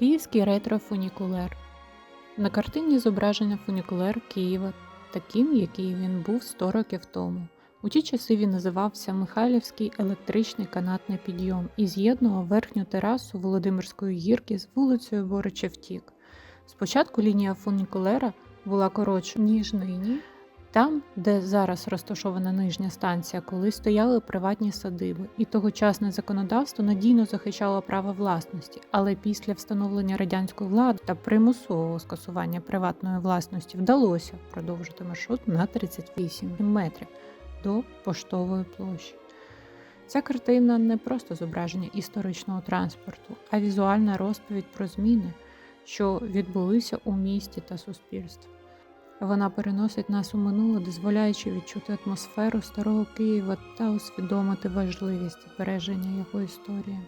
Київський ретро-фунікулер. На картині зображено фунікулер Києва таким, який він був 100 років тому. У ті часи він називався Михайлівський електричний канатний підйом і з'єднував верхню терасу Володимирської гірки з вулицею Боричевтік. Спочатку лінія фунікулера була коротша, ніж нині. Там, де зараз розташована нижня станція, коли стояли приватні садиби, і тогочасне законодавство надійно захищало право власності, але після встановлення радянської влади та примусового скасування приватної власності вдалося продовжити маршрут на 38 метрів до поштової площі. Ця картина не просто зображення історичного транспорту, а візуальна розповідь про зміни, що відбулися у місті та суспільстві. Вона переносить нас у минуле, дозволяючи відчути атмосферу старого Києва та усвідомити важливість збереження його історії.